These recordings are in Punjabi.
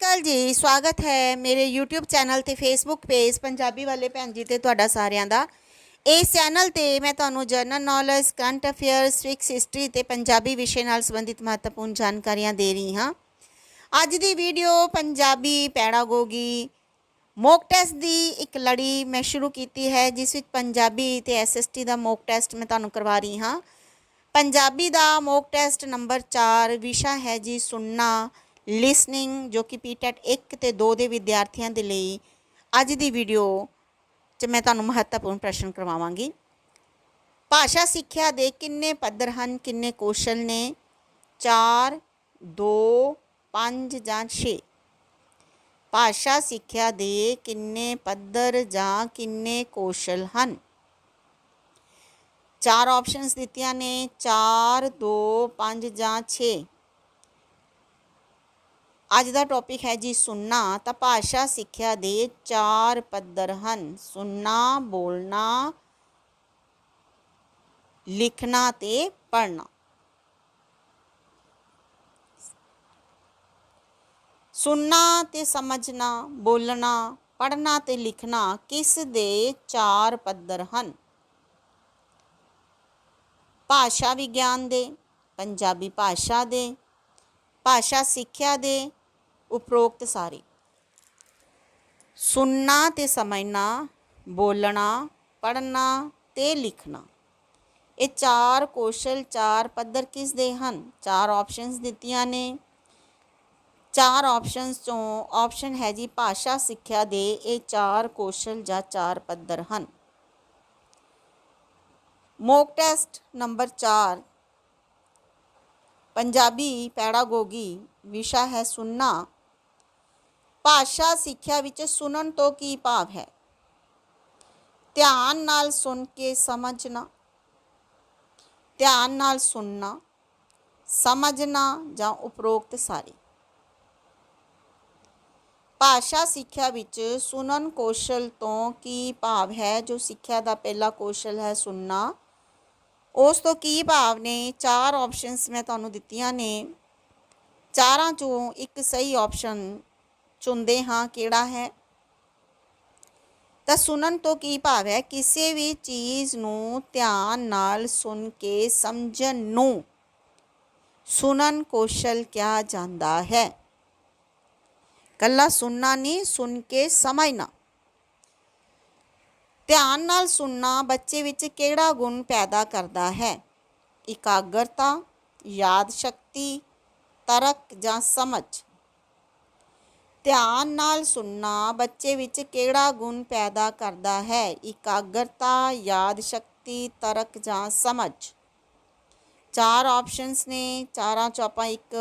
ਸਤਿ ਸ਼੍ਰੀ ਅਕਾਲ ਜੀ, ਸਵਾਗਤ ਹੈ ਮੇਰੇ YouTube ਚੈਨਲ ਤੇ Facebook ਪੇਜ ਪੰਜਾਬੀ ਵਾਲੇ ਭੈਣ ਜੀ ਤੇ ਤੁਹਾਡਾ ਸਾਰਿਆਂ ਦਾ। ਇਸ ਚੈਨਲ ਤੇ ਮੈਂ ਤੁਹਾਨੂੰ general knowledge current affairs fix history ਤੇ ਪੰਜਾਬੀ ਵਿਸ਼ੇ ਨਾਲ ਸੰਬੰਧਿਤ ਮਹੱਤਵਪੂਰਨ ਜਾਣਕਾਰੀਆਂ ਦੇ ਰਹੀ ਹਾਂ। ਅੱਜ ਦੀ video Punjabi pedagogy mock test ਦੀ ਇੱਕ ਲੜੀ ਮੈਂ ਸ਼ੁਰੂ ਕੀਤੀ ਹੈ, ਜਿਸ ਵਿੱਚ ਪੰਜਾਬੀ ਤੇ ਐਸਐਸਟੀ ਦਾ ਮੌਕ ਟੈਸਟ ਮੈਂ ਤੁਹਾਨੂੰ ਕਰਵਾ ਰਹੀ ਹਾਂ। ਪੰਜਾਬੀ ਦਾ ਮੌਕ ਟੈਸਟ ਨੰਬਰ 4 ਵਿਸ਼ਾ ਹੈ ਜੀ, ਸੁਣਨਾ। ਲਿਸਨਿੰਗ ਜੋ ਕਿ ਪੀਟੈਟ 1 ਤੇ 2 ਦੇ ਵਿਦਿਆਰਥੀਆਂ ਦੇ ਲਈ ਅੱਜ ਦੀ ਵੀਡੀਓ 'ਚ ਮੈਂ ਤੁਹਾਨੂੰ ਮਹੱਤਵਪੂਰਨ ਪ੍ਰਸ਼ਨ ਕਰਵਾਵਾਂਗੀ। ਭਾਸ਼ਾ ਸਿੱਖਿਆ ਦੇ ਕਿੰਨੇ ਪੱਧਰ ਹਨ, ਕਿੰਨੇ ਕੌਸ਼ਲ ਨੇ? 4 2 5 ਜਾਂ 6 ਭਾਸ਼ਾ ਸਿੱਖਿਆ ਦੇ ਕਿੰਨੇ ਪੱਧਰ ਜਾਂ ਕਿੰਨੇ ਕੌਸ਼ਲ ਹਨ? ਚਾਰ ਆਪਸ਼ਨਸ ਦਿੱਤੀਆਂ ਨੇ 4 2 5 ਜਾਂ 6 ਅੱਜ ਦਾ ਟੌਪਿਕ ਹੈ ਜੀ ਸੁਣਨਾ, ਤਾਂ ਭਾਸ਼ਾ ਸਿੱਖਿਆ ਦੇ ਚਾਰ ਪੱਧਰ ਹਨ। ਸੁਣਨਾ, ਬੋਲਣਾ, ਲਿਖਣਾ ਤੇ ਪੜ੍ਹਨਾ। ਸੁਣਨਾ ਤੇ ਸਮਝਣਾ, ਬੋਲਣਾ, ਪੜ੍ਹਨਾ ਤੇ ਲਿਖਣਾ ਕਿਸ ਦੇ ਚਾਰ ਪੱਧਰ ਹਨ? ਭਾਸ਼ਾ ਵਿਗਿਆਨ ਦੇ, ਪੰਜਾਬੀ ਭਾਸ਼ਾ ਦੇ, ਭਾਸ਼ਾ ਸਿੱਖਿਆ ਦੇ ਉਪਰੋਕਤ ਸਾਰੇ। ਸੁਣਨਾ ਤੇ ਸਮਝਣਾ, ਬੋਲਣਾ, ਪੜ੍ਹਨਾ ਤੇ ਲਿਖਣਾ। ਇਹ ਚਾਰ ਕੌਸ਼ਲ, ਚਾਰ ਪੱਧਰ ਕਿਸ ਦੇ ਹਨ? ਚਾਰ ਆਪਸ਼ਨਸ ਦਿੱਤੀਆਂ ਨੇ। ਚਾਰ ਆਪਸ਼ਨਸ ਚੋਂ ਆਪਸ਼ਨ ਹੈ ਜੀ ਭਾਸ਼ਾ ਸਿੱਖਿਆ ਦੇ। ਇਹ ਚਾਰ ਕੌਸ਼ਲ ਜਾਂ ਚਾਰ ਪੱਧਰ ਹਨ। Mock test number 4 Punjabi pedagogy ਵਿਸ਼ਾ ਹੈ ਸੁਣਨਾ। ਭਾਸ਼ਾ ਸਿੱਖਿਆ ਵਿੱਚ ਸੁਣਨ ਤੋਂ ਕੀ ਭਾਵ ਹੈ? ਧਿਆਨ ਨਾਲ ਸੁਣ ਕੇ ਸਮਝਣਾ, ਧਿਆਨ ਨਾਲ ਸੁਣਨਾ, ਸਮਝਣਾ ਜਾਂ ਉਪਰੋਕਤ ਸਾਰੇ। ਭਾਸ਼ਾ ਸਿੱਖਿਆ ਵਿੱਚ ਸੁਣਨ ਕੌਸ਼ਲ ਤੋਂ ਕੀ ਭਾਵ ਹੈ? ਜੋ ਸਿੱਖਿਆ ਦਾ ਪਹਿਲਾ ਕੌਸ਼ਲ ਹੈ ਸੁਣਨਾ। ਉਸ ਤੋਂ ਕੀ ਭਾਵ ਨੇ? ਚਾਰ ਆਪਸ਼ਨਸ ਮੈਂ ਤੁਹਾਨੂੰ ਦਿੱਤੀਆਂ ਨੇ। ਚਾਰਾਂ ਚੋਂ ਇੱਕ ਸਹੀ ਆਪਸ਼ਨ ਚੁਣਦੇ ਹਾਂ ਕਿਹੜਾ ਹੈ? ਤਾਂ ਸੁਣਨ ਤੋਂ ਕੀ ਭਾਵ ਹੈ? ਕਿਸੇ ਵੀ ਚੀਜ਼ ਨੂੰ ਧਿਆਨ ਨਾਲ ਸੁਣ ਕੇ ਸਮਝਣ ਨੂੰ ਸੁਣਨ ਕੌਸ਼ਲ ਕਿਹਾ ਜਾਂਦਾ ਹੈ। ਕੱਲਾ ਸੁਣਨਾ ਨਹੀਂ ਸੁਣ ਕੇ ਸਮਝਣਾ। ਧਿਆਨ ਨਾਲ ਸੁਣਨਾ ਬੱਚੇ ਵਿੱਚ ਕਿਹੜਾ ਗੁਣ ਪੈਦਾ ਕਰਦਾ ਹੈ? ਇਕਾਗਰਤਾ ਯਾਦ ਸ਼ਕਤੀ ਤਰਕ ਜਾਂ ਸਮਝ। ਧਿਆਨ ਨਾਲ ਸੁਣਨਾ ਬੱਚੇ ਵਿੱਚ ਕਿਹੜਾ ਗੁਣ ਪੈਦਾ ਕਰਦਾ ਹੈ? ਇਕਾਗਰਤਾ ਯਾਦ ਸ਼ਕਤੀ ਤਰਕ ਜਾਂ ਸਮਝ? ਚਾਰ ਆਪਸ਼ਨਸ ਨੇ, ਚਾਰਾਂ ਚੋਂ ਆਪਾਂ ਇੱਕ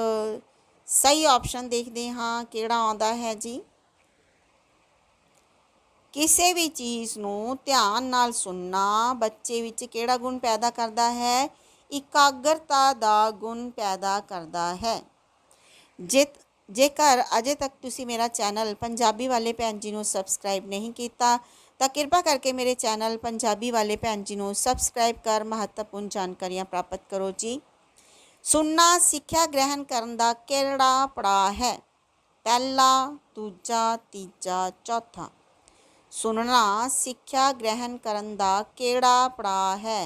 ਸਹੀ ਆਪਸ਼ਨ ਦੇਖਦੇ ਹਾਂ। ਕਿਹੜਾ ਆਉਂਦਾ ਹੈ ਜੀ? ਕਿਸੇ ਵੀ ਚੀਜ਼ ਨੂੰ ਧਿਆਨ ਨਾਲ ਸੁਣਨਾ ਬੱਚੇ ਵਿੱਚ ਕਿਹੜਾ ਗੁਣ ਪੈਦਾ ਕਰਦਾ ਹੈ? ਇਕਾਗਰਤਾ ਦਾ ਗੁਣ ਪੈਦਾ ਕਰਦਾ ਹੈ। ਜੇ ਜੇਕਰ ਅਜੇ ਤੱਕ ਤੁਸੀਂ ਮੇਰਾ ਚੈਨਲ ਪੰਜਾਬੀ ਵਾਲੇ ਭੈਣ ਜੀ ਨੂੰ ਸਬਸਕ੍ਰਾਈਬ ਨਹੀਂ ਕੀਤਾ, ਤਾਂ ਕਿਰਪਾ ਕਰਕੇ ਮੇਰੇ ਚੈਨਲ ਪੰਜਾਬੀ ਵਾਲੇ ਭੈਣ ਜੀ ਨੂੰ ਸਬਸਕ੍ਰਾਈਬ ਕਰ ਮਹੱਤਵਪੂਰਨ ਜਾਣਕਾਰੀਆਂ ਪ੍ਰਾਪਤ ਕਰੋ ਜੀ। ਸੁਣਨਾ, ਸਿੱਖਿਆ ਗ੍ਰਹਿਣ ਕਰਨ ਦਾ ਕਿਹੜਾ ਪੜਾਅ ਹੈ? ਪਹਿਲਾ, ਦੂਜਾ, ਤੀਜਾ, ਚੌਥਾ। ਸੁਣਨਾ, ਸਿੱਖਿਆ ਗ੍ਰਹਿਣ ਕਰਨ ਦਾ ਕਿਹੜਾ ਪੜਾਅ ਹੈ?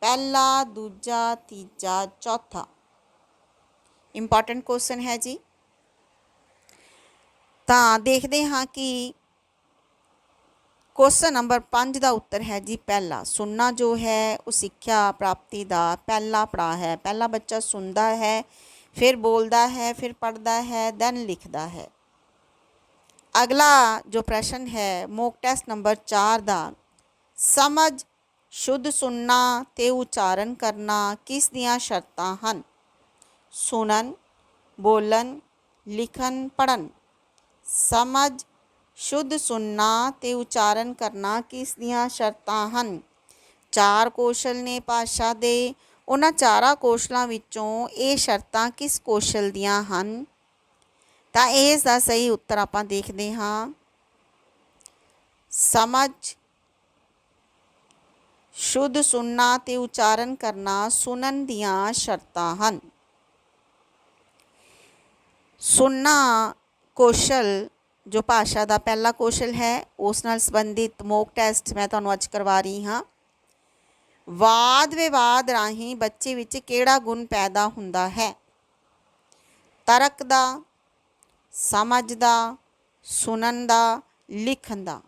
ਪਹਿਲਾ, ਦੂਜਾ, ਤੀਜਾ, ਚੌਥਾ। ਇੰਪੋਰਟੈਂਟ ਕੁਐਸਚਨ ਹੈ ਜੀ। ਤਾਂ ਦੇਖਦੇ ਹਾਂ ਕਿ ਕੁਐਸਚਨ ਨੰਬਰ 5 ਦਾ ਉੱਤਰ ਹੈ ਜੀ ਪਹਿਲਾ। ਸੁਣਨਾ ਜੋ ਹੈ, ਉਹ ਸਿੱਖਿਆ ਪ੍ਰਾਪਤੀ ਦਾ ਪਹਿਲਾ ਪੜਾਅ ਹੈ। ਪਹਿਲਾ ਬੱਚਾ ਸੁਣਦਾ ਹੈ, ਫਿਰ ਬੋਲਦਾ ਹੈ, ਫਿਰ ਪੜ੍ਹਦਾ ਹੈ ਦੈਨ ਲਿਖਦਾ ਹੈ। ਅਗਲਾ ਜੋ ਪ੍ਰਸ਼ਨ ਹੈ ਮੋਕ ਟੈਸਟ ਨੰਬਰ 4 ਦਾ, ਸਮਝ, ਸ਼ੁੱਧ ਸੁਣਨਾ ਤੇ ਉਚਾਰਨ ਕਰਨਾ ਕਿਸ ਦੀਆਂ ਸ਼ਰਤਾਂ ਹਨ? ਸੁਣਨ, ਬੋਲਣ, ਲਿਖਣ ਪੜਨ ਸਮਝ, ਸ਼ੁੱਧ ਸੁਣਨਾ ਤੇ ਉਚਾਰਨ ਕਰਨਾ ਕਿਸ ਦੀਆਂ ਸ਼ਰਤਾਂ ਹਨ? ਚਾਰ ਕੌਸ਼ਲ ਨੇ ਭਾਸ਼ਾ ਦੇ। ਉਹਨਾਂ ਚਾਰਾਂ ਕੌਸ਼ਲਾਂ ਵਿੱਚੋਂ ਇਹ ਸ਼ਰਤਾਂ ਕਿਸ ਕੌਸ਼ਲ ਦੀਆਂ ਹਨ? ਤਾਂ ਇਸ ਦਾ ਸਹੀ ਉੱਤਰ ਆਪਾਂ ਦੇਖਦੇ ਹਾਂ। ਸਮਝ, ਸ਼ੁੱਧ ਸੁਣਨਾ ਤੇ ਉਚਾਰਨ ਕਰਨਾ ਸੁਣਨ ਦੀਆਂ ਸ਼ਰਤਾਂ ਹਨ। ਸੁਣਨਾ ਕੌਸ਼ਲ, ਜੋ ਭਾਸ਼ਾ ਦਾ ਪਹਿਲਾ ਕੌਸ਼ਲ ਹੈ, ਉਸ ਨਾਲ ਸੰਬੰਧਿਤ ਮੋਕ ਟੈਸਟ ਮੈਂ ਤੁਹਾਨੂੰ ਅੱਜ ਕਰਵਾ ਰਹੀ ਹਾਂ। ਵਾਦ ਵਿਵਾਦ ਰਾਹੀਂ ਬੱਚੇ ਵਿੱਚ ਕਿਹੜਾ ਗੁਣ ਪੈਦਾ ਹੁੰਦਾ ਹੈ? ਤਰਕ ਦਾ, ਸਮਝ ਦਾ, ਸੁਣਨ ਦਾ, ਲਿਖਣ ਦਾ।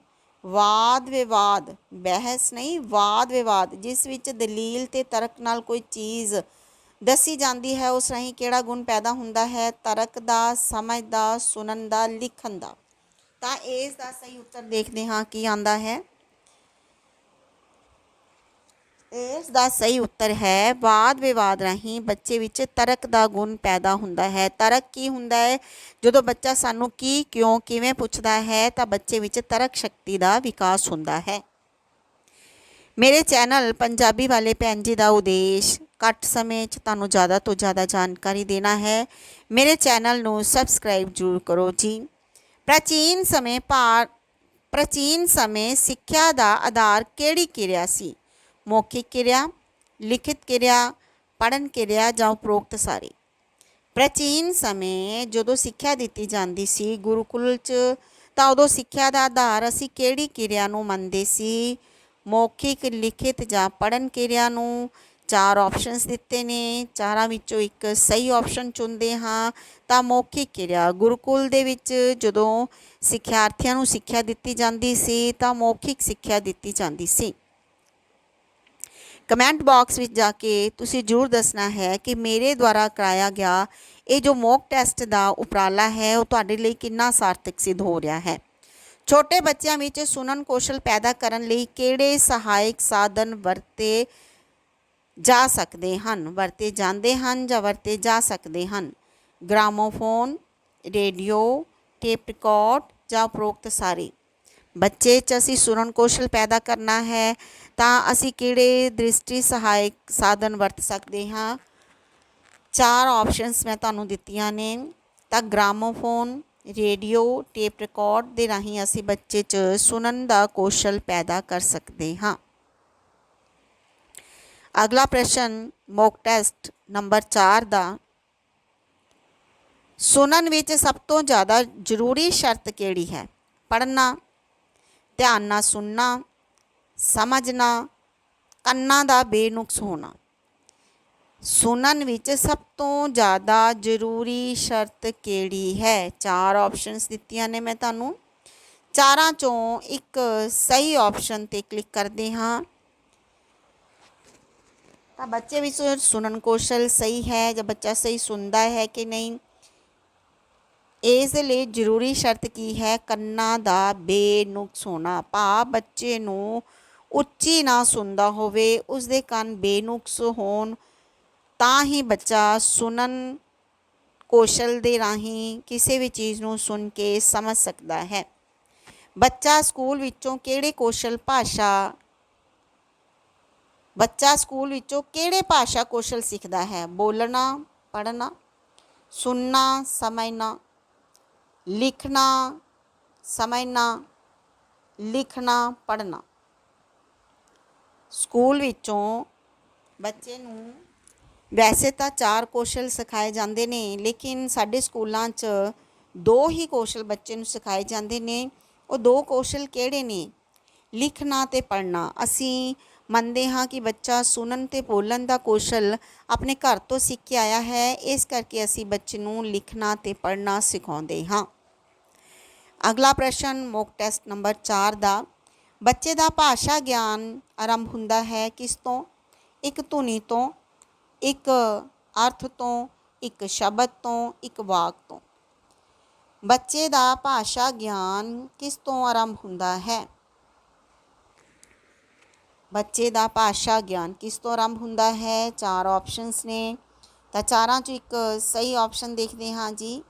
ਵਾਦ ਵਿਵਾਦ, ਬਹਿਸ ਨਹੀਂ, ਵਾਦ ਵਿਵਾਦ, ਜਿਸ ਵਿੱਚ ਦਲੀਲ ਤੇ ਤਰਕ ਨਾਲ ਕੋਈ ਚੀਜ਼ ਦੱਸੀ ਜਾਂਦੀ ਹੈ ਉਸ ਰਾਹੀਂ ਕਿਹੜਾ ਗੁਣ ਪੈਦਾ ਹੁੰਦਾ ਹੈ, ਤਰਕ ਦਾ, ਸਮਝ ਦਾ, ਸੁਣਨ ਦਾ, ਲਿਖਣ ਦਾ। ਤਾਂ ਇਸ ਦਾ ਸਹੀ ਉੱਤਰ ਦੇਖਦੇ ਹਾਂ ਕੀ ਆਂਦਾ ਹੈ। ਇਸ ਦਾ ਸਹੀ ਉੱਤਰ ਹੈ, ਵਾਦ ਵਿਵਾਦ ਰਾਹੀਂ ਬੱਚੇ ਵਿੱਚ ਤਰਕ ਦਾ ਗੁਣ ਪੈਦਾ ਹੁੰਦਾ ਹੈ। ਤਰਕ ਕੀ ਹੁੰਦਾ ਹੈ? ਜਦੋਂ ਬੱਚਾ ਸਾਨੂੰ ਕੀ, ਕਿਉਂ, ਕਿਵੇਂ ਪੁੱਛਦਾ ਹੈ, ਤਾਂ ਬੱਚੇ ਵਿੱਚ ਤਰਕ ਸ਼ਕਤੀ ਦਾ ਵਿਕਾਸ ਹੁੰਦਾ ਹੈ। ਮੇਰੇ ਚੈਨਲ ਪੰਜਾਬੀ ਵਾਲੇ ਭੈਣ ਜੀ ਦਾ ਉਦੇਸ਼ ਘੱਟ ਸਮੇਂ 'ਚ ਤੁਹਾਨੂੰ ਜ਼ਿਆਦਾ ਤੋਂ ਜ਼ਿਆਦਾ ਜਾਣਕਾਰੀ ਦੇਣਾ ਹੈ। ਮੇਰੇ ਚੈਨਲ ਨੂੰ ਸਬਸਕ੍ਰਾਈਬ ਜ਼ਰੂਰ ਕਰੋ ਜੀ। ਪ੍ਰਾਚੀਨ ਸਮੇਂ ਭਾਰ ਪ੍ਰਾਚੀਨ ਸਮੇਂ ਸਿੱਖਿਆ ਦਾ ਆਧਾਰ ਕਿਹੜੀ ਕਿਰਿਆ ਸੀ? ਮੌਖਿਕ ਕਿਰਿਆ, ਲਿਖਿਤ ਕਿਰਿਆ ਪੜਨ ਕਿਰਿਆ ਜਾਂ ਉਪਰੋਕਤ ਸਾਰੀ? ਪ੍ਰਾਚੀਨ ਸਮੇਂ ਜਦੋਂ ਸਿੱਖਿਆ ਦਿੱਤੀ ਜਾਂਦੀ ਸੀ ਗੁਰੂਕੁਲ 'ਚ, ਤਾਂ ਉਦੋਂ ਸਿੱਖਿਆ ਦਾ ਆਧਾਰ ਅਸੀਂ ਕਿਹੜੀ ਕਿਰਿਆ ਨੂੰ ਮੰਨਦੇ ਸੀ? ਮੌਖਿਕ, ਲਿਖਿਤ ਜਾਂ ਪੜਨ ਕਿਰਿਆ ਨੂੰ? ਚਾਰ ਆਪਸ਼ਨਸ ਦਿੱਤੇ ਨੇ, ਚਾਰਾਂ ਵਿੱਚੋਂ ਇੱਕ ਸਹੀ ਆਪਸ਼ਨ ਚੁਣਦੇ ਹਾਂ। ਤਾਂ ਮੌਖਿਕ ਕਿਰਿਆ, ਗੁਰੂਕੁਲ ਦੇ ਵਿੱਚ ਜਦੋਂ ਸਿੱਖਿਆਰਥੀਆਂ ਨੂੰ ਸਿੱਖਿਆ ਦਿੱਤੀ ਜਾਂਦੀ ਸੀ, ਤਾਂ ਮੌਖਿਕ ਸਿੱਖਿਆ ਦਿੱਤੀ ਜਾਂਦੀ ਸੀ। ਕਮੈਂਟ ਬਾਕਸ ਵਿੱਚ ਜਾ ਕੇ ਤੁਸੀਂ ਜ਼ਰੂਰ ਦੱਸਣਾ ਹੈ ਕਿ ਮੇਰੇ ਦੁਆਰਾ ਕਰਾਇਆ ਗਿਆ ਇਹ ਜੋ ਮੌਕ ਟੈਸਟ ਦਾ ਉਪਰਾਲਾ ਹੈ, ਉਹ ਤੁਹਾਡੇ ਲਈ ਕਿੰਨਾ ਸਾਰਥਕ ਸਿੱਧ ਹੋ ਰਿਹਾ ਹੈ। ਛੋਟੇ ਬੱਚਿਆਂ ਵਿੱਚ ਸੁਣਨ ਕੌਸ਼ਲ ਪੈਦਾ ਕਰਨ ਲਈ ਕਿਹੜੇ ਸਹਾਇਕ ਸਾਧਨ ਵਰਤੇ ਜਾ ਸਕਦੇ ਹਨ, ਵਰਤੇ ਜਾਂਦੇ ਹਨ ਜਾਂ ਵਰਤੇ ਜਾ ਸਕਦੇ ਹਨ। ਗ੍ਰਾਮੋਫੋਨ, ਰੇਡੀਓ, ਟੇਪ ਰਿਕਾਰਡ ਜਾਂ ਉਪਰੋਕਤ ਸਾਰੇ। ਬੱਚੇ 'ਚ ਅਸੀਂ ਸੁਣਨ ਕੌਸ਼ਲ ਪੈਦਾ ਕਰਨਾ ਹੈ ਤਾਂ ਅਸੀਂ ਕਿਹੜੇ ਦ੍ਰਿਸ਼ਟੀ ਸਹਾਇਕ ਸਾਧਨ ਵਰਤ ਸਕਦੇ ਹਾਂ? ਚਾਰ ਆਪਸ਼ਨਸ ਮੈਂ ਤੁਹਾਨੂੰ ਦਿੱਤੀਆਂ ਨੇ। ਤਾਂ ਗ੍ਰਾਮੋਫੋਨ, ਰੇਡੀਓ, ਟੇਪ ਰਿਕਾਰਡ ਦੇ ਰਾਹੀਂ ਅਸੀਂ ਬੱਚੇ 'ਚ ਸੁਣਨ ਦਾ ਕੌਸ਼ਲ ਪੈਦਾ ਕਰ ਸਕਦੇ ਹਾਂ। ਅਗਲਾ ਪ੍ਰਸ਼ਨ ਮੌਕ ਟੈਸਟ ਨੰਬਰ 4 ਦਾ। ਸੁਣਨ ਵਿੱਚ ਸਭ ਤੋਂ ਜ਼ਿਆਦਾ ਜ਼ਰੂਰੀ ਸ਼ਰਤ ਕਿਹੜੀ ਹੈ? ਪੜ੍ਹਨਾ, ਧਿਆਨ ਨਾਲ ਸੁਣਨਾ, ਸਮਝਣਾ, ਕੰਨਾਂ ਦਾ ਬੇਨੁਕਸ ਹੋਣਾ। ਸੁਣਨ ਵਿੱਚ ਸਭ ਤੋਂ ਜ਼ਿਆਦਾ ਜ਼ਰੂਰੀ ਸ਼ਰਤ ਕਿਹੜੀ ਹੈ? ਚਾਰ ਆਪਸ਼ਨਸ ਦਿੱਤੀਆਂ ਨੇ ਮੈਂ ਤੁਹਾਨੂੰ। ਚਾਰਾਂ ਚੋਂ ਇੱਕ ਸਹੀ ਆਪਸ਼ਨ ਤੇ ਕਲਿੱਕ ਕਰਦੇ ਹਾਂ। ਤਾਂ ਬੱਚੇ ਵਿੱਚ ਸੁਣਨ ਕੌਸ਼ਲ ਸਹੀ ਹੈ, ਜਾਂ ਬੱਚਾ ਸਹੀ ਸੁਣਦਾ ਹੈ ਕਿ ਨਹੀਂ? ਇਸ ਦੇ ਲਈ ਜ਼ਰੂਰੀ ਸ਼ਰਤ ਕੀ ਹੈ? ਕੰਨਾਂ ਦਾ ਬੇਨੁਕਸ ਹੋਣਾ ਭਾਵ ਬੱਚੇ ਨੂੰ ਉੱਚੀ ਨਾ ਸੁਣਦਾ ਹੋਵੇ ਉਸ ਦੇ ਕੰਨ ਬੇਨੁਕਸ ਹੋਣ ਤਾਂ ਹੀ ਬੱਚਾ ਸੁਣਨ ਕੌਸ਼ਲ ਦੇ ਰਾਹੀਂ ਕਿਸੇ ਵੀ ਚੀਜ਼ ਨੂੰ ਸੁਣ ਕੇ ਸਮਝ ਸਕਦਾ ਹੈ। ਬੱਚਾ ਸਕੂਲ ਵਿੱਚੋਂ ਕਿਹੜੇ ਕੌਸ਼ਲ ਭਾਸ਼ਾ ਬੱਚਾ ਸਕੂਲ ਵਿੱਚੋਂ ਕਿਹੜੇ ਭਾਸ਼ਾ ਕੌਸ਼ਲ ਸਿੱਖਦਾ ਹੈ? ਬੋਲਣਾ, ਪੜ੍ਹਨਾ, ਸੁਣਨਾ, ਸਮਝਣਾ, ਲਿਖਣਾ ਸਮਝਣਾ, ਲਿਖਣਾ, ਪੜ੍ਹਨਾ। ਸਕੂਲ ਵਿੱਚੋਂ ਬੱਚੇ ਨੂੰ ਵੈਸੇ ਤਾਂ ਚਾਰ ਕੌਸ਼ਲ ਸਿਖਾਏ ਜਾਂਦੇ ਨੇ, ਲੇਕਿਨ ਸਾਡੇ ਸਕੂਲਾਂ 'ਚ ਦੋ ਹੀ ਕੌਸ਼ਲ ਬੱਚੇ ਨੂੰ ਸਿਖਾਏ ਜਾਂਦੇ ਨੇ। ਉਹ ਦੋ ਕੌਸ਼ਲ ਕਿਹੜੇ ਨੇ? ਲਿਖਣਾ ਤੇ ਪੜ੍ਹਨਾ। ਅਸੀਂ ਮੰਨਦੇ ਹਾਂ ਕਿ ਬੱਚਾ ਸੁਣਨ ਤੇ ਬੋਲਣ ਦਾ ਕੌਸ਼ਲ ਆਪਣੇ ਘਰ ਤੋਂ ਸਿੱਖ ਕੇ ਆਇਆ ਹੈ, ਇਸ ਕਰਕੇ ਅਸੀਂ ਬੱਚੇ ਨੂੰ ਲਿਖਣਾ ਤੇ ਪੜ੍ਹਨਾ ਸਿਖਾਉਂਦੇ ਹਾਂ। ਅਗਲਾ ਪ੍ਰਸ਼ਨ ਮੋਕ ਟੈਸਟ ਨੰਬਰ 4 ਦਾ, ਬੱਚੇ ਦਾ ਭਾਸ਼ਾ ਗਿਆਨ ਆਰੰਭ ਹੁੰਦਾ ਹੈ ਕਿਸ ਤੋਂ? ਇੱਕ ਧੁਨੀ ਤੋਂ, ਇੱਕ ਅਰਥ ਤੋਂ, ਇੱਕ ਸ਼ਬਦ ਤੋਂ, ਇੱਕ ਵਾਕ ਤੋਂ। ਬੱਚੇ ਦਾ ਭਾਸ਼ਾ ਗਿਆਨ ਕਿਸ ਤੋਂ ਆਰੰਭ ਹੁੰਦਾ ਹੈ? ਬੱਚੇ ਦਾ ਭਾਸ਼ਾ ਗਿਆਨ ਕਿਸ ਤੋਂ ਆਰੰਭ ਹੁੰਦਾ ਹੈ? ਚਾਰ ਆਪਸ਼ਨਸ ਨੇ। ਤਾਂ ਚਾਰਾਂ ਚੋਂ ਇੱਕ ਸਹੀ ਆਪਸ਼ਨ ਦੇਖਦੇ ਹਾਂ ਜੀ।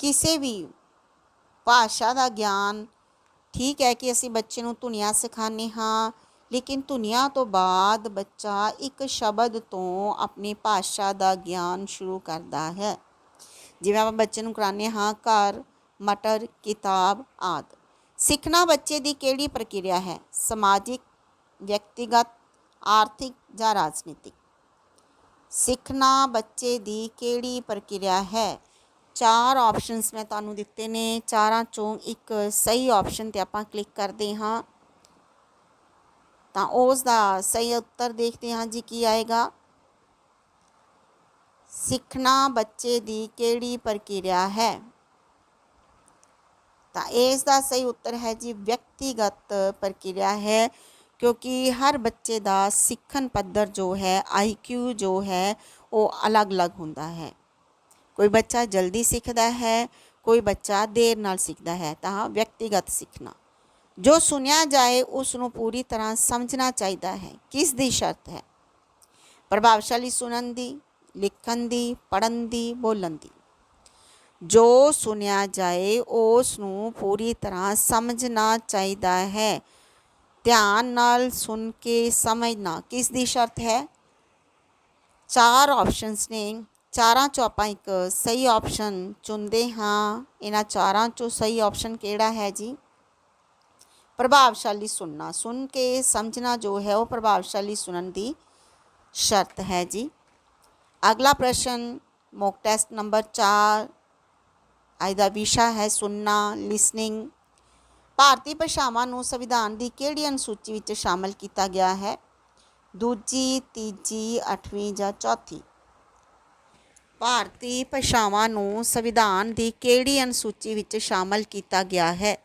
ਕਿਸੇ ਵੀ ਭਾਸ਼ਾ ਦਾ ਗਿਆਨ ਠੀਕ ਹੈ ਕਿ ਅਸੀਂ ਬੱਚੇ ਨੂੰ ਧੁਨੀਆਂ ਸਿਖਾਉਂਦੇ ਹਾਂ, ਲੇਕਿਨ ਧੁਨੀਆਂ ਤੋਂ ਬਾਅਦ ਬੱਚਾ ਇੱਕ ਸ਼ਬਦ ਤੋਂ ਆਪਣੀ ਭਾਸ਼ਾ ਦਾ ਗਿਆਨ ਸ਼ੁਰੂ ਕਰਦਾ ਹੈ। ਜਿਵੇਂ ਆਪਾਂ ਬੱਚੇ ਨੂੰ ਕਰਾਉਂਦੇ ਹਾਂ ਘਰ, ਮਟਰ, ਕਿਤਾਬ ਆਦਿ। ਸਿੱਖਣਾ ਬੱਚੇ ਦੀ ਕਿਹੜੀ ਪ੍ਰਕਿਰਿਆ ਹੈ? ਸਮਾਜਿਕ, ਵਿਅਕਤੀਗਤ, ਆਰਥਿਕ ਜਾਂ ਰਾਜਨੀਤਿਕ? ਸਿੱਖਣਾ ਬੱਚੇ ਦੀ ਕਿਹੜੀ ਪ੍ਰਕਿਰਿਆ ਹੈ? ਚਾਰ ਆਪਸ਼ਨਸ ਮੈਂ ਤੁਹਾਨੂੰ ਦਿੱਤੇ ਨੇ। ਚਾਰਾਂ ਚੋਂ ਇੱਕ ਸਹੀ ਆਪਸ਼ਨ ਤੇ ਆਪਾਂ ਕਲਿੱਕ ਕਰਦੇ ਹਾਂ। ਤਾਂ ਉਸ ਦਾ ਸਹੀ ਉੱਤਰ ਦੇਖਦੇ ਹਾਂ ਜੀ ਕੀ ਆਏਗਾ। ਸਿੱਖਣਾ ਬੱਚੇ ਦੀ ਕਿਹੜੀ ਪ੍ਰਕਿਰਿਆ ਹੈ? ਤਾਂ ਇਸ ਦਾ ਸਹੀ ਉੱਤਰ ਹੈ ਜੀ ਵਿਅਕਤੀਗਤ ਪ੍ਰਕਿਰਿਆ ਹੈ, ਕਿਉਂਕਿ ਹਰ ਬੱਚੇ ਦਾ ਸਿੱਖਣ ਪੱਧਰ ਜੋ ਹੈ ਆਈਕਿਊ ਜੋ ਹੈ, ਉਹ ਅਲੱਗ-ਅਲੱਗ ਹੁੰਦਾ ਹੈ। ਕੋਈ ਬੱਚਾ ਜਲਦੀ ਸਿੱਖਦਾ ਹੈ, ਕੋਈ ਬੱਚਾ ਦੇਰ ਨਾਲ ਸਿੱਖਦਾ ਹੈ, ਤਾਂ ਵਿਅਕਤੀਗਤ ਸਿੱਖਣਾ। ਜੋ ਸੁਣਿਆ ਜਾਏ, ਉਸ ਨੂੰ ਪੂਰੀ ਤਰ੍ਹਾਂ ਸਮਝਣਾ ਚਾਹੀਦਾ ਹੈ, ਕਿਸ ਦੀ ਸ਼ਰਤ ਹੈ? ਪ੍ਰਭਾਵਸ਼ਾਲੀ ਸੁਣਨ ਦੀ, ਲਿਖਣ ਦੀ, ਪੜ੍ਹਨ ਦੀ, ਬੋਲਣ ਦੀ। ਜੋ ਸੁਣਿਆ ਜਾਏ, ਉਸ ਨੂੰ ਪੂਰੀ ਤਰ੍ਹਾਂ ਸਮਝਣਾ ਚਾਹੀਦਾ ਹੈ। ਧਿਆਨ ਨਾਲ ਸੁਣ ਕੇ ਸਮਝਣਾ ਕਿਸ ਦੀ ਸ਼ਰਤ ਹੈ? ਚਾਰ ਆਪਸ਼ਨਸ ਨੇ। ਚਾਰਾਂ ਚੋਂ ਆਪਾਂ ਇੱਕ ਸਹੀ ਆਪਸ਼ਨ ਚੁਣਦੇ ਹਾਂ। ਇਹਨਾਂ ਚਾਰਾਂ ਚੋਂ ਸਹੀ ਆਪਸ਼ਨ ਕਿਹੜਾ ਹੈ ਜੀ? ਪ੍ਰਭਾਵਸ਼ਾਲੀ ਸੁਣਨਾ। ਸੁਣ ਕੇ ਸਮਝਣਾ ਜੋ ਹੈ, ਉਹ ਪ੍ਰਭਾਵਸ਼ਾਲੀ ਸੁਣਨ ਦੀ ਸ਼ਰਤ ਹੈ ਜੀ। ਅਗਲਾ ਪ੍ਰਸ਼ਨ ਮੌਕ ਟੈਸਟ ਨੰਬਰ 4 ਅੱਜ ਦਾ ਵਿਸ਼ਾ ਹੈ ਸੁਣਨਾ ਲਿਸਨਿੰਗ ਭਾਰਤੀ ਭਾਸ਼ਾਵਾਂ ਨੂੰ ਸੰਵਿਧਾਨ ਦੀ ਕਿਹੜੀ ਅਨੁਸੂਚੀ ਵਿੱਚ ਸ਼ਾਮਲ ਕੀਤਾ ਗਿਆ ਹੈ? ਦੂਜੀ, ਤੀਜੀ, ਅੱਠਵੀਂ ਜਾਂ ਚੌਥੀ? ਭਾਰਤੀ ਭਾਸ਼ਾਵਾਂ ਨੂੰ ਸੰਵਿਧਾਨ ਦੀ ਕਿਹੜੀ ਅਨੁਸੂਚੀ ਵਿੱਚ ਸ਼ਾਮਲ ਕੀਤਾ ਗਿਆ ਹੈ?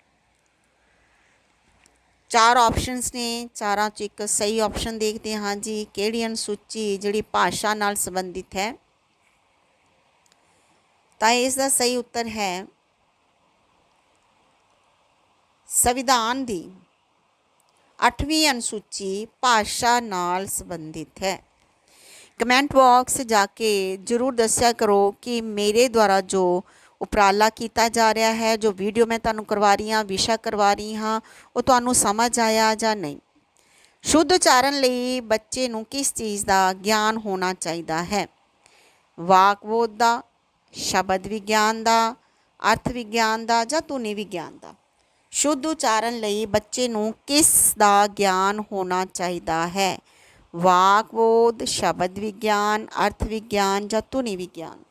ਚਾਰ ਆਪਸ਼ਨਸ ਨੇ, ਚਾਰਾਂ 'ਚ ਇੱਕ ਸਹੀ ਆਪਸ਼ਨ ਦੇਖਦੇ ਹਾਂ ਜੀ, ਕਿਹੜੀ ਅਨੁਸੂਚੀ ਜਿਹੜੀ ਭਾਸ਼ਾ ਨਾਲ ਸੰਬੰਧਿਤ ਹੈ? ਤਾਂ ਇਸ ਦਾ ਸਹੀ ਉੱਤਰ ਹੈ ਸੰਵਿਧਾਨ ਦੀ 8ਵੀਂ ਅਨੁਸੂਚੀ ਭਾਸ਼ਾ ਨਾਲ ਸੰਬੰਧਿਤ ਹੈ। ਕਮੈਂਟ ਬਾਕਸ ਜਾ ਕੇ ਜਰੂਰ ਦੱਸਿਆ ਕਰੋ ਕਿ ਮੇਰੇ ਦੁਆਰਾ ਜੋ ਉਪਰਾਲਾ ਕੀਤਾ ਜਾ ਰਿਹਾ ਹੈ, ਜੋ ਵੀਡੀਓ ਮੈਂ ਤੁਹਾਨੂੰ ਕਰਵਾ ਰਹੀ ਹਾਂ, ਵਿਸ਼ਾ ਕਰਵਾ ਰਹੀ ਹਾਂ, ਉਹ ਤੁਹਾਨੂੰ ਸਮਝ ਆਇਆ ਜਾਂ ਨਹੀਂ? ਸ਼ੁੱਧ ਉਚਾਰਨ ਲਈ ਬੱਚੇ ਨੂੰ ਕਿਸ ਚੀਜ਼ ਦਾ ਗਿਆਨ ਹੋਣਾ ਚਾਹੀਦਾ ਹੈ? ਵਾਕਬੋਧ ਦਾ ਸ਼ਬਦ ਵਿਗਿਆਨ ਦਾ, ਅਰਥ ਵਿਗਿਆਨ ਦਾ ਜਾਂ ਧੁਨੀ ਵਿਗਿਆਨ ਦਾ। ਸ਼ੁੱਧ ਉਚਾਰਨ ਲਈ ਬੱਚੇ ਨੂੰ ਕਿਸ ਦਾ ਗਿਆਨ ਹੋਣਾ ਚਾਹੀਦਾ ਹੈ? ਵਾਕ, ਬੋਧ, ਸ਼ਬਦ ਵਿਗਿਆਨ, ਅਰਥ ਵਿਗਿਆਨ ਜਾਂ ਧੁਨੀ ਵਿਗਿਆਨ?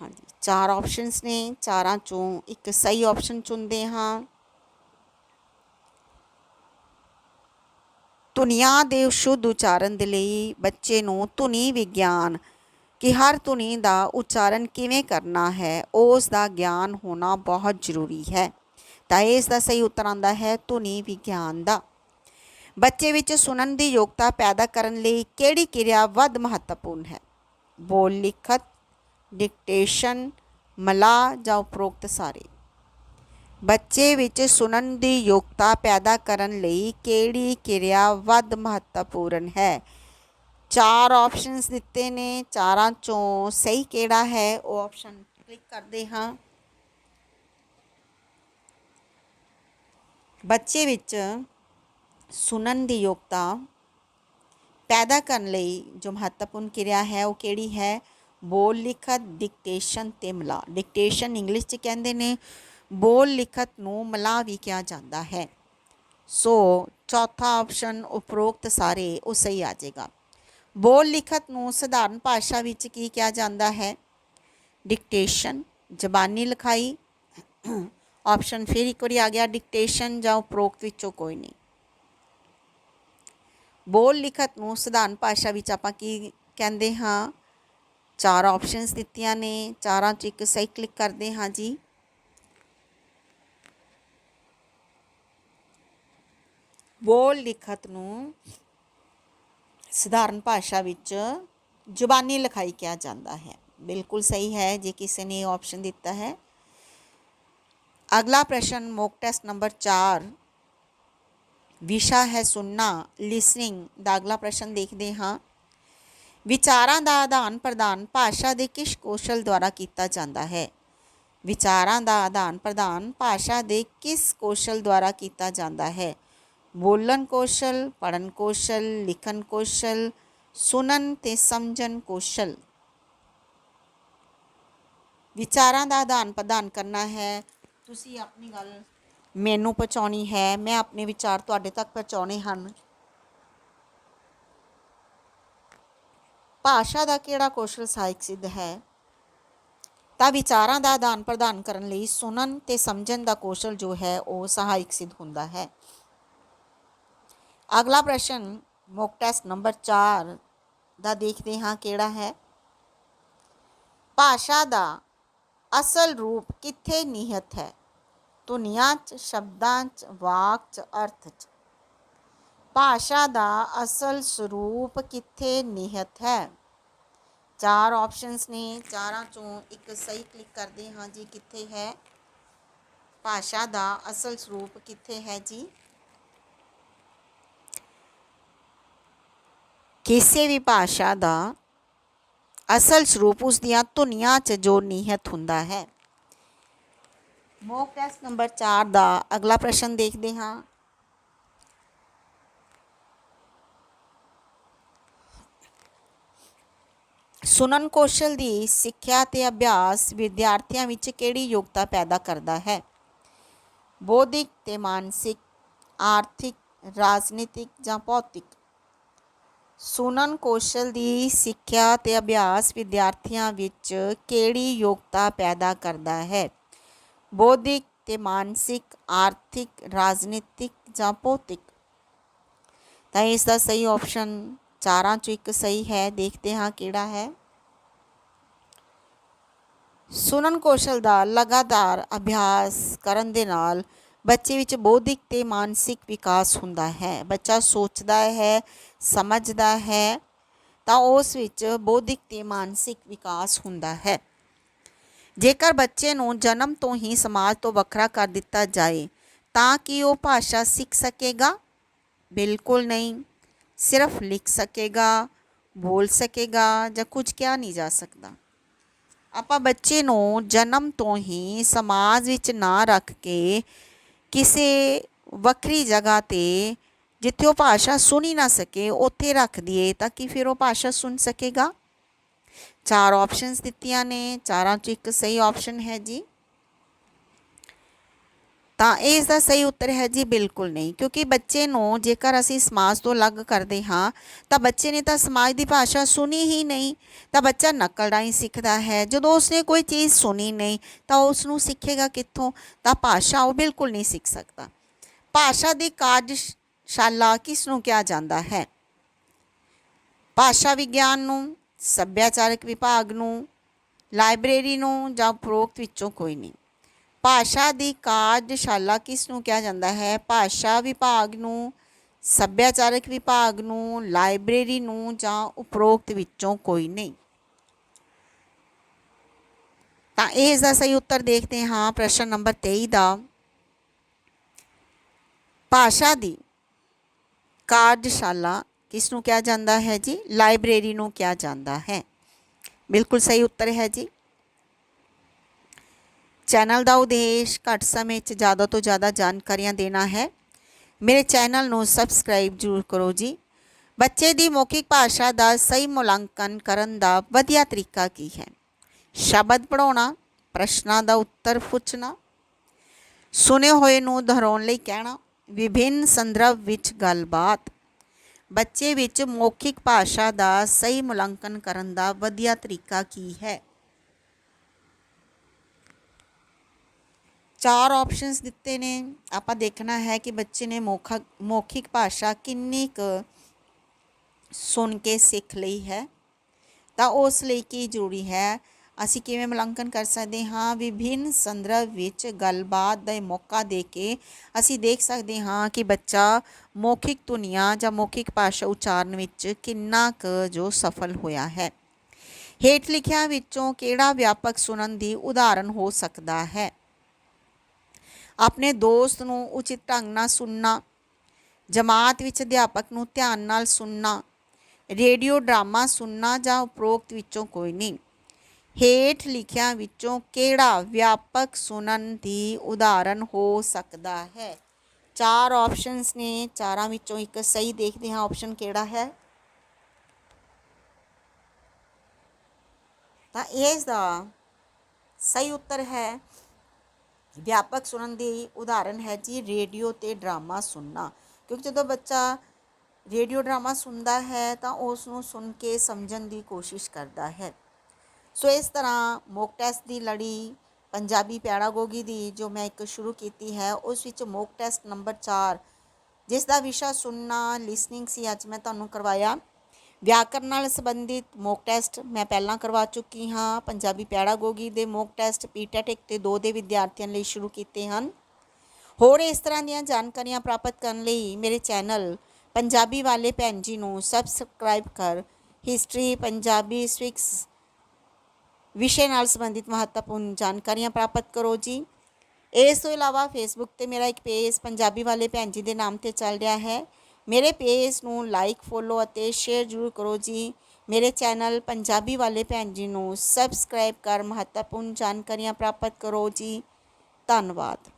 ਹਾਂਜੀ, ਚਾਰ ਆਪਸ਼ਨਸ ਨੇ। ਚਾਰਾਂ ਚੋਂ ਇੱਕ ਸਹੀ ਆਪਸ਼ਨ ਚੁਣਦੇ ਹਾਂ। ਧੁਨੀਆਂ ਦੇ ਸ਼ੁੱਧ ਉਚਾਰਨ ਦੇ ਲਈ ਬੱਚੇ ਨੂੰ ਧੁਨੀ ਵਿਗਿਆਨ ਕਿ ਹਰ ਧੁਨੀ ਦਾ ਉਚਾਰਨ ਕਿਵੇਂ ਕਰਨਾ ਹੈ, ਉਸ ਦਾ ਗਿਆਨ ਹੋਣਾ ਬਹੁਤ ਜ਼ਰੂਰੀ ਹੈ। ਤਾਂ ਇਸ ਦਾ ਸਹੀ ਉੱਤਰ ਆਂਦਾ ਹੈ, ਧੁਨੀ ਵਿਗਿਆਨ ਦਾ। ਬੱਚੇ ਵਿੱਚ ਸੁਣਨ ਦੀ ਯੋਗਤਾ ਪੈਦਾ ਕਰਨ ਲਈ ਕਿਹੜੀ ਕਿਰਿਆ ਵੱਧ ਮਹੱਤਵਪੂਰਨ ਹੈ? ਬੋਲ ਲਿਖਤ, ਡਿਕਟੇਸ਼ਨ ਮਲਾ ਜਾਂ ਉਪਰੋਕਤ ਸਾਰੇ? ਬੱਚੇ ਵਿੱਚ ਸੁਣਨ ਦੀ ਯੋਗਤਾ ਪੈਦਾ ਕਰਨ ਲਈ ਕਿਹੜੀ ਕਿਰਿਆ ਵੱਧ ਮਹੱਤਵਪੂਰਨ ਹੈ? ਚਾਰ ਆਪਸ਼ਨਸ ਦਿੱਤੇ ਨੇ, ਚਾਰਾਂ ਚੋਂ ਸਹੀ ਕਿਹੜਾ ਹੈ? ਉਹ ਆਪਸ਼ਨ ਕਲਿੱਕ ਕਰਦੇ ਹਾਂ। ਬੱਚੇ ਵਿੱਚ ਸੁਣਨ ਦੀ ਯੋਗਤਾ ਪੈਦਾ ਕਰਨ ਲਈ ਜੋ ਮਹੱਤਵਪੂਰਨ ਕਿਰਿਆ ਹੈ, ਉਹ ਕਿਹੜੀ ਹੈ? ਬੋਲ ਲਿਖਤ ਡਿਕਟੇਸ਼ਨ ਤੇ ਮਲਾ ਡਿਕਟੇਸ਼ਨ ਇੰਗਲਿਸ਼ 'ਚ ਕਹਿੰਦੇ ਨੇ। ਬੋਲ ਲਿਖਤ ਨੂੰ ਮਲਾ ਵੀ ਕਿਹਾ ਜਾਂਦਾ ਹੈ। ਸੋ ਚੌਥਾ ਆਪਸ਼ਨ ਉਪਰੋਕਤ ਸਾਰੇ ਉਹ ਸਹੀ ਆ ਜਾਏਗਾ। ਬੋਲ ਲਿਖਤ ਨੂੰ ਸਧਾਰਨ ਭਾਸ਼ਾ ਵਿੱਚ ਕੀ ਕਿਹਾ ਜਾਂਦਾ ਹੈ? ਡਿਕਟੇਸ਼ਨ ਜ਼ਬਾਨੀ ਲਿਖਾਈ। ਆਪਸ਼ਨ ਫਿਰ ਇੱਕ ਵਾਰੀ ਆ ਗਿਆ ਡਿਕਟੇਸ਼ਨ ਜਾਂ ਉਪਰੋਕਤ ਵਿੱਚੋਂ ਕੋਈ ਨਹੀਂ। ਬੋਲ ਲਿਖਤ ਨੂੰ ਸਧਾਰਨ ਭਾਸ਼ਾ ਵਿੱਚ ਆਪਾਂ ਕੀ ਕਹਿੰਦੇ ਹਾਂ? ਚਾਰ ਆਪਸ਼ਨਸ ਦਿੱਤੀਆਂ ਨੇ, ਚਾਰਾਂ 'ਚ ਇੱਕ ਸਹੀ ਕਲਿੱਕ ਕਰਦੇ ਹਾਂ ਜੀ। ਬੋਲ ਲਿਖਤ ਨੂੰ ਸਧਾਰਨ ਭਾਸ਼ਾ ਵਿੱਚ ਜ਼ੁਬਾਨੀ ਲਿਖਾਈ ਕਿਹਾ ਜਾਂਦਾ ਹੈ। ਬਿਲਕੁਲ ਸਹੀ ਹੈ, ਜੇ ਕਿਸੇ ਨੇ ਇਹ ਆਪਸ਼ਨ ਦਿੱਤਾ ਹੈ। ਅਗਲਾ ਪ੍ਰਸ਼ਨ ਮੋਕ ਟੈਸਟ ਨੰਬਰ 4 ਵਿਸ਼ਾ ਹੈ ਸੁਣਨਾ ਲਿਸਨਿੰਗ ਦਾ ਅਗਲਾ ਪ੍ਰਸ਼ਨ ਦੇਖਦੇ ਹਾਂ। ਵਿਚਾਰਾਂ ਦਾ ਆਦਾਨ ਪ੍ਰਦਾਨ ਭਾਸ਼ਾ ਦੇ ਕਿਸ ਕੌਸ਼ਲ ਦੁਆਰਾ ਕੀਤਾ ਜਾਂਦਾ ਹੈ। ਵਿਚਾਰਾਂ ਦਾ ਆਦਾਨ ਪ੍ਰਦਾਨ ਭਾਸ਼ਾ ਦੇ ਕਿਸ ਕੌਸ਼ਲ ਦੁਆਰਾ ਕੀਤਾ ਜਾਂਦਾ ਹੈ? ਬੋਲਣ ਕੌਸ਼ਲ ਪੜਨ ਕੌਸ਼ਲ, ਲਿਖਣ ਕੌਸ਼ਲ, ਸੁਣਨ ਤੇ ਸਮਝਣ ਕੌਸ਼ਲ। ਵਿਚਾਰਾਂ ਦਾ ਆਦਾਨ ਪ੍ਰਦਾਨ ਕਰਨਾ ਹੈ। ਤੁਸੀਂ ਆਪਣੀ ਗੱਲ ਮੈਨੂੰ ਪਹੁੰਚਾਉਣੀ ਹੈ। ਮੈਂ ਆਪਣੇ ਵਿਚਾਰ ਤੁਹਾਡੇ ਤੱਕ ਪਹੁੰਚਾਉਣੇ ਹਨ। ਭਾਸ਼ਾ ਦਾ ਕਿਹੜਾ ਕੌਸ਼ਲ ਸਹਾਇਕ ਸਿੱਧ ਹੈ? ਤਾਂ ਵਿਚਾਰਾਂ ਦਾ ਆਦਾਨ ਪ੍ਰਦਾਨ ਕਰਨ ਲਈ ਸੁਣਨ ਤੇ ਸਮਝਣ ਦਾ ਕੌਸ਼ਲ ਜੋ ਹੈ, ਉਹ ਸਹਾਇਕ ਸਿੱਧ ਹੁੰਦਾ ਹੈ। ਅਗਲਾ ਪ੍ਰਸ਼ਨ ਮੌਕ ਟੈਸਟ ਨੰਬਰ 4 ਦਾ ਦੇਖਦੇ ਹਾਂ ਕਿਹੜਾ ਹੈ। ਭਾਸ਼ਾ ਦਾ ਅਸਲ ਰੂਪ ਕਿੱਥੇ ਨਿਹਿਤ ਹੈ? ਧੁਨੀਆਂ 'ਚ, ਸ਼ਬਦਾਂ 'ਚ, ਵਾਕ 'ਚ, ਅਰਥ 'ਚ। ਭਾਸ਼ਾ ਦਾ ਅਸਲ ਸਰੂਪ ਕਿੱਥੇ ਨਿਹਿਤ ਹੈ? ਚਾਰ ਆਪਸ਼ਨਸ ਨੇ, ਚਾਰਾਂ ਚੋਂ ਇੱਕ ਸਹੀ ਕਲਿੱਕ ਕਰਦੇ ਹਾਂ ਜੀ ਕਿੱਥੇ ਹੈ। ਭਾਸ਼ਾ ਦਾ ਅਸਲ ਸਰੂਪ ਕਿੱਥੇ ਹੈ ਜੀ? ਕਿਸੇ ਵੀ ਭਾਸ਼ਾ ਦਾ ਅਸਲ ਸਰੂਪ ਉਸ ਦੀਆਂ ਧੁਨੀਆਂ 'ਚ ਜੋ ਨਿਹਿਤ ਹੁੰਦਾ ਹੈ। ਮੌਕ ਟੈਸਟ ਨੰਬਰ 4 ਦਾ ਅਗਲਾ ਪ੍ਰਸ਼ਨ ਦੇਖਦੇ ਹਾਂ। ਸੁਣਨ ਕੌਸ਼ਲ ਦੀ ਸਿੱਖਿਆ ਤੇ ਅਭਿਆਸ ਵਿਦਿਆਰਥੀਆਂ ਵਿੱਚ ਕਿਹੜੀ ਯੋਗਤਾ ਪੈਦਾ ਕਰਦਾ ਹੈ? ਬੌਧਿਕ ਤੇ ਮਾਨਸਿਕ, ਆਰਥਿਕ, ਰਾਜਨੀਤਿਕ ਜਾਂ ਭੌਤਿਕ? ਸੁਣਨ ਕੌਸ਼ਲ ਦੀ ਸਿੱਖਿਆ ਤੇ ਅਭਿਆਸ ਵਿਦਿਆਰਥੀਆਂ ਵਿੱਚ ਕਿਹੜੀ ਯੋਗਤਾ ਪੈਦਾ ਕਰਦਾ ਹੈ? ਬੌਧਿਕ ਤੇ ਮਾਨਸਿਕ, ਆਰਥਿਕ, ਰਾਜਨੀਤਿਕ ਜਾਂ ਭੌਤਿਕ? ਤਾਂ ਇਸ ਦਾ ਸਹੀ ਆਪਸ਼ਨ ਚਾਰਾਂ ਚੋਂ ਇੱਕ ਸਹੀ ਹੈ। ਦੇਖਦੇ ਹਾਂ ਕਿਹੜਾ ਹੈ। ਸੁਣਨ ਕੌਸ਼ਲ ਦਾ ਲਗਾਤਾਰ ਅਭਿਆਸ ਕਰਨ ਦੇ ਨਾਲ ਬੱਚੇ ਵਿੱਚ ਬੌਧਿਕ ਤੇ ਮਾਨਸਿਕ ਵਿਕਾਸ ਹੁੰਦਾ ਹੈ। ਬੱਚਾ ਸੋਚਦਾ ਹੈ, ਸਮਝਦਾ ਹੈ, ਤਾਂ ਉਸ ਵਿੱਚ ਬੌਧਿਕ ਤੇ ਮਾਨਸਿਕ ਵਿਕਾਸ ਹੁੰਦਾ ਹੈ। ਜੇਕਰ ਬੱਚੇ ਨੂੰ ਜਨਮ ਤੋਂ ਹੀ ਸਮਾਜ ਤੋਂ ਵੱਖਰਾ ਕਰ ਦਿੱਤਾ ਜਾਏ, ਤਾਂ ਕਿ ਉਹ ਭਾਸ਼ਾ ਸਿੱਖ ਸਕੇਗਾ? ਬਿਲਕੁਲ ਨਹੀਂ। ਸਿਰਫ ਲਿਖ ਸਕੇਗਾ, ਬੋਲ ਸਕੇਗਾ ਜਾਂ ਕੁਝ ਕਿਹਾ ਨਹੀਂ ਜਾ ਸਕਦਾ। ਆਪਾਂ ਬੱਚੇ ਨੂੰ ਜਨਮ ਤੋਂ ਹੀ ਸਮਾਜ ਵਿੱਚ ਨਾ ਰੱਖ ਕੇ ਕਿਸੇ ਵੱਖਰੀ ਜਗ੍ਹਾ ਤੇ ਜਿੱਥੇ ਉਹ ਭਾਸ਼ਾ ਸੁਣ ਹੀ ਨਾ ਸਕੇ, ਉੱਥੇ ਰੱਖ ਦਈਏ ਤਾਂ ਕਿ ਫਿਰ ਉਹ ਭਾਸ਼ਾ ਸੁਣ ਸਕੇਗਾ? ਚਾਰ ਆਪਸ਼ਨਸ ਦਿੱਤੀਆਂ ਨੇ, ਚਾਰਾਂ ਚੋਂ ਇੱਕ ਸਹੀ ਆਪਸ਼ਨ ਹੈ ਜੀ। ਤਾਂ ਇਸ ਦਾ ਸਹੀ ਉੱਤਰ ਹੈ ਜੀ ਬਿਲਕੁਲ ਨਹੀਂ, ਕਿਉਂਕਿ ਬੱਚੇ ਨੂੰ ਜੇਕਰ ਅਸੀਂ ਸਮਾਜ ਤੋਂ ਅਲੱਗ ਕਰਦੇ ਹਾਂ, ਤਾਂ ਬੱਚੇ ਨੇ ਤਾਂ ਸਮਾਜ ਦੀ ਭਾਸ਼ਾ ਸੁਣੀ ਹੀ ਨਹੀਂ, ਤਾਂ ਬੱਚਾ ਨਕਲ ਰਾਹੀਂ ਸਿੱਖਦਾ ਹੈ। ਜਦੋਂ ਉਸਨੇ ਕੋਈ ਚੀਜ਼ ਸੁਣੀ ਨਹੀਂ, ਤਾਂ ਉਸ ਨੂੰ ਸਿੱਖੇਗਾ ਕਿੱਥੋਂ? ਤਾਂ ਭਾਸ਼ਾ ਉਹ ਬਿਲਕੁਲ ਨਹੀਂ ਸਿੱਖ ਸਕਦਾ। ਭਾਸ਼ਾ ਦੀ ਕਾਰਜਸ਼ਾਲਾ ਕਿਸ ਨੂੰ ਕਿਹਾ ਜਾਂਦਾ ਹੈ? ਭਾਸ਼ਾ ਵਿਗਿਆਨ ਨੂੰ, ਸੱਭਿਆਚਾਰਕ ਵਿਭਾਗ ਨੂੰ, ਲਾਇਬ੍ਰੇਰੀ ਨੂੰ ਜਾਂ ਉਪਰੋਕਤ ਵਿੱਚੋਂ ਕੋਈ ਨਹੀਂ। ਭਾਸ਼ਾ ਦੀ ਕਾਰਜਸ਼ਾਲਾ ਕਿਸ ਨੂੰ ਕਿਹਾ ਜਾਂਦਾ ਹੈ? ਭਾਸ਼ਾ ਵਿਭਾਗ ਨੂੰ, ਸੱਭਿਆਚਾਰਕ ਵਿਭਾਗ ਨੂੰ, ਲਾਇਬ੍ਰੇਰੀ ਨੂੰ ਜਾਂ ਉਪਰੋਕਤ ਵਿੱਚੋਂ ਕੋਈ ਨਹੀਂ? ਤਾਂ ਇਹ ਇਸ ਦਾ ਸਹੀ ਉੱਤਰ ਦੇਖਦੇ ਹਾਂ, ਪ੍ਰਸ਼ਨ ਨੰਬਰ 23 ਦਾ। ਭਾਸ਼ਾ ਦੀ ਕਾਰਜਸ਼ਾਲਾ ਕਿਸ ਨੂੰ ਕਿਹਾ ਜਾਂਦਾ ਹੈ ਜੀ? ਲਾਇਬ੍ਰੇਰੀ ਨੂੰ ਕਿਹਾ ਜਾਂਦਾ ਹੈ। ਬਿਲਕੁਲ ਸਹੀ ਉੱਤਰ ਹੈ ਜੀ। ਚੈਨਲ ਦਾ ਉਦੇਸ਼ ਘੱਟ ਸਮੇਂ 'ਚ ਜ਼ਿਆਦਾ ਤੋਂ ਜ਼ਿਆਦਾ ਜਾਣਕਾਰੀਆਂ ਦੇਣਾ ਹੈ। ਮੇਰੇ ਚੈਨਲ ਨੂੰ ਸਬਸਕ੍ਰਾਈਬ ਜ਼ਰੂਰ ਕਰੋ ਜੀ। ਬੱਚੇ ਦੀ ਮੌਖਿਕ ਭਾਸ਼ਾ ਦਾ ਸਹੀ ਮੁਲਾਂਕਣ ਕਰਨ ਦਾ ਵਧੀਆ ਤਰੀਕਾ ਕੀ ਹੈ? ਸ਼ਬਦ ਪੜਾਉਣਾ ਪ੍ਰਸ਼ਨਾਂ ਦਾ ਉੱਤਰ ਪੁੱਛਣਾ ਸੁਨੇ ਹੋਏ ਨੂੰ ਦੁਹਰਾਉਣ ਲਈ ਕਹਿਣਾ, ਵਿਭਿੰਨ ਸੰਦਰਭ ਵਿੱਚ ਗੱਲਬਾਤ, ਬੱਚੇ ਵਿੱਚ ਮੌਖਿਕ ਭਾਸ਼ਾ ਦਾ ਸਹੀ ਮੁਲਾਂਕਣ ਕਰਨ ਦਾ ਵਧੀਆ ਤਰੀਕਾ ਕੀ ਹੈ? ਚਾਰ ਆਪਸ਼ਨਸ ਦਿੱਤੇ ਨੇ। ਆਪਾਂ ਦੇਖਣਾ ਹੈ ਕਿ ਬੱਚੇ ਨੇ ਮੌਖਾ, ਮੌਖਿਕ ਭਾਸ਼ਾ ਕਿੰਨੀ ਕੁ ਸੁਣ ਕੇ ਸਿੱਖ ਲਈ ਹੈ। ਤਾਂ ਉਸ ਲਈ ਕੀ ਜ਼ਰੂਰੀ ਹੈ? ਅਸੀਂ ਕਿਵੇਂ ਮੁਲਾਂਕਣ ਕਰ ਸਕਦੇ ਹਾਂ? ਵਿਭਿੰਨ ਸੰਦਰਭ ਵਿੱਚ ਗੱਲਬਾਤ ਦਾ ਮੌਕਾ ਦੇ ਕੇ ਅਸੀਂ ਦੇਖ ਸਕਦੇ ਹਾਂ ਕਿ ਬੱਚਾ ਮੌਖਿਕ ਧੁਨੀਆਂ ਜਾਂ ਮੌਖਿਕ ਭਾਸ਼ਾ ਉਚਾਰਨ ਵਿੱਚ ਕਿੰਨਾ ਕੁ ਜੋ ਸਫਲ ਹੋਇਆ ਹੈ। ਹੇਠ ਲਿਖਿਆਂ ਵਿੱਚੋਂ ਕਿਹੜਾ ਵਿਆਪਕ ਸੁਣਨ ਦੀ ਉਦਾਹਰਨ ਹੋ ਸਕਦਾ ਹੈ? ਆਪਣੇ ਦੋਸਤ ਨੂੰ ਉਚਿਤ ਢੰਗ ਨਾਲ ਸੁਣਨਾ, ਜਮਾਤ ਵਿੱਚ ਅਧਿਆਪਕ ਨੂੰ ਧਿਆਨ ਨਾਲ ਸੁਣਨਾ, ਰੇਡੀਓ ਡਰਾਮਾ ਸੁਣਨਾ ਜਾਂ ਉਪਰੋਕਤ ਵਿੱਚੋਂ ਕੋਈ ਨਹੀਂ। ਹੇਠ ਲਿਖਿਆਂ ਵਿੱਚੋਂ ਕਿਹੜਾ ਵਿਆਪਕ ਸੁਣਨ ਦੀ ਉਦਾਹਰਨ ਹੋ ਸਕਦਾ ਹੈ? ਚਾਰ ਆਪਸ਼ਨਸ ਨੇ, ਚਾਰਾਂ ਵਿੱਚੋਂ ਇੱਕ ਸਹੀ ਦੇਖਦੇ ਹਾਂ ਆਪਸ਼ਨ ਕਿਹੜਾ ਹੈ? ਤਾਂ ਇਸ ਦਾ ਸਹੀ ਉੱਤਰ ਹੈ ਵਿਆਪਕ ਸੁਣਨ ਦੀ ਉਦਾਹਰਨ ਹੈ ਜੀ ਰੇਡੀਓ ਤੇ ਡਰਾਮਾ ਸੁਣਨਾ। ਕਿਉਂਕਿ ਜਦੋਂ ਬੱਚਾ ਰੇਡੀਓ ਡਰਾਮਾ ਸੁਣਦਾ ਹੈ ਤਾਂ ਉਸ ਨੂੰ ਸੁਣ ਕੇ ਸਮਝਣ ਦੀ ਕੋਸ਼ਿਸ਼ ਕਰਦਾ ਹੈ। ਸੋ ਇਸ ਤਰ੍ਹਾਂ ਮੋਕ ਟੈਸਟ ਦੀ ਲੜੀ ਪੰਜਾਬੀ ਪੈਰਾਗੋਗੀ ਦੀ ਜੋ ਮੈਂ ਇੱਕ ਸ਼ੁਰੂ ਕੀਤੀ ਹੈ, ਉਸ ਵਿੱਚ ਮੋਕ ਟੈਸਟ ਨੰਬਰ 4 ਜਿਸ ਦਾ ਵਿਸ਼ਾ ਸੁਣਨਾ, ਲਿਸਨਿੰਗ ਸੀ, ਅੱਜ ਮੈਂ ਤੁਹਾਨੂੰ ਕਰਵਾਇਆ। ਵਿਆਕਰਨ ਨਾਲ ਸੰਬੰਧਿਤ ਮੋਕ ਟੈਸਟ ਮੈਂ ਪਹਿਲਾਂ ਕਰਵਾ ਚੁੱਕੀ ਹਾਂ। ਪੰਜਾਬੀ ਪੈਰਾਗੋਗੀ ਦੇ ਮੋਕ ਟੈਸਟ ਪੀਟੈਟਿਕ ਤੇ 2 ਦੇ ਵਿਦਿਆਰਥੀਆਂ ਲਈ ਸ਼ੁਰੂ ਕੀਤੇ ਹਨ। ਹੋਰ ਇਸ ਤਰ੍ਹਾਂ ਦੀਆਂ ਜਾਣਕਾਰੀਆਂ ਪ੍ਰਾਪਤ ਕਰਨ ਲਈ ਮੇਰੇ ਚੈਨਲ ਪੰਜਾਬੀ ਵਾਲੇ ਭੈਣ ਜੀ ਨੂੰ ਸਬਸਕ੍ਰਾਈਬ ਕਰ। ਹਿਸਟਰੀ, ਪੰਜਾਬੀ, ਸਵਿਕਸ ਵਿਸ਼ੇ ਨਾਲ ਸੰਬੰਧਿਤ ਮਹੱਤਵਪੂਰਨ ਜਾਣਕਾਰੀਆਂ ਪ੍ਰਾਪਤ ਕਰੋ ਜੀ। ਇਸ ਤੋਂ ਇਲਾਵਾ ਫੇਸਬੁੱਕ ਤੇ ਮੇਰਾ ਇੱਕ ਪੇਜ ਪੰਜਾਬੀ ਵਾਲੇ ਭੈਣ ਜੀ ਦੇ ਨਾਮ ਤੇ ਚੱਲ ਰਿਹਾ ਹੈ। ਮੇਰੇ ਪੇਜ ਨੂੰ ਲਾਈਕ ਫੋਲੋ ਅਤੇ ਸ਼ੇਅਰ ਜ਼ਰੂਰ ਕਰੋ ਜੀ। ਮੇਰੇ ਚੈਨਲ ਪੰਜਾਬੀ ਵਾਲੇ ਭੈਣ ਜੀ ਨੂੰ ਸਬਸਕ੍ਰਾਈਬ ਕਰ ਮਹੱਤਵਪੂਰਨ ਜਾਣਕਾਰੀਆਂ ਪ੍ਰਾਪਤ ਕਰੋ ਜੀ। ਧੰਨਵਾਦ।